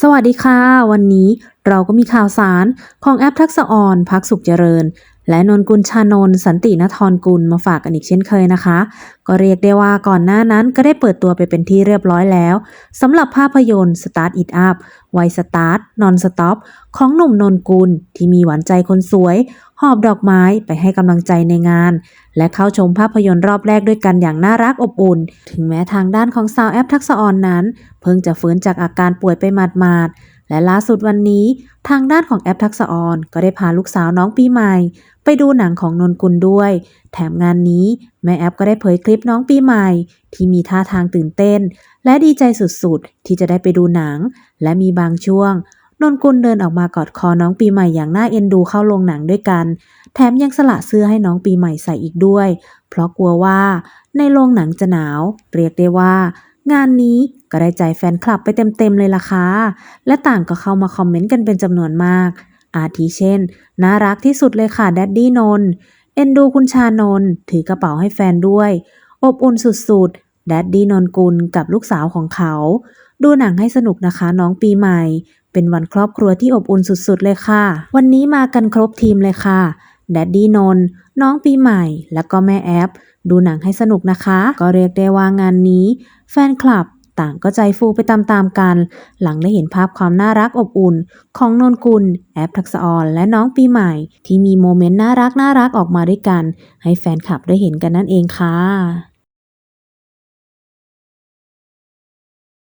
สวัสดีค่ะ วันนี้เราก็มีข่าวสารของแอปทักษะออนพักสุขเจริญ และนนกุลชานนสันตินทรกุลมาฝากกันอีกเช่นเคยนะคะ ก็เรียกได้ว่าก่อนหน้านั้นก็ได้เปิดตัวไปเป็นที่เรียบร้อยแล้วสำหรับภาพยนตร์ Start It Up วัยสตาร์ทนอนสต็อปของหนุ่มนนกุลที่มีหวานใจคนสวย หอบดอกไม้ไปให้กำลังใจในงาน และเข้าชมภาพยนตร์รอบแรกด้วยกันอย่างน่ารักอบอุ่น ถึงแม้ทางด้านของสาวแอปทักษะออนนั้น เพิ่งจะฟื้นจากอาการป่วยไปหมาดๆและล่าสุดวันนี้ ทางด้านของแอปทักษะออนก็ได้พาลูกสาวน้องปีใหม่ ไปดูหนังของนนกุลด้วย แถมงานนี้แม่แอปก็ได้เผยคลิปน้องปีใหม่ ที่มีท่าทางตื่นเต้น และดีใจสุดๆ ที่จะได้ไปดูหนัง และมีบางช่วง นนกุลเดินออกมากอดคอน้องปีใหม่อย่างน่าเอ็นดูเข้าโรงหนังด้วยกัน แถมยังสละเสื้อให้น้องปีใหม่ใส่อีกด้วย เพราะกลัวว่าในโรงหนังจะหนาว เรียกได้ว่า งานนี้ก็ได้ใจแฟนคลับไปเต็มๆเลยล่ะค่ะ และต่างก็เข้ามาคอมเมนต์กันเป็นจำนวนมาก อาทิเช่น น่ารักที่สุดเลยค่ะแดดดี้นนท์เอ็นดูคุณชานน ถือกระเป๋าให้แฟนด้วย อบอุ่นสุดๆแดดดี้นนกุลกับลูกสาวของเขา ดูหนังให้สนุกนะคะ น้องปีใหม่ เป็นวันครอบครัวที่อบอุ่นสุดๆเลยค่ะ วันนี้มากันครบทีมเลยค่ะแดดดี้นน น้องปีใหม่ แล้วก็แม่แอปดูหนังให้สนุกนะคะ ก็เรียกได้ว่างานนี้ แฟนคลับต่างก็ใจฟูไปตามๆกัน หลังได้เห็นภาพความน่ารักอบอุ่น ของนนกุล แอปทักษะออนและน้องปีใหม่ ที่มีโมเมนต์น่ารักน่ารักออกมาด้วยกัน ให้แฟนคลับได้เห็นกันนั่นเองค่ะ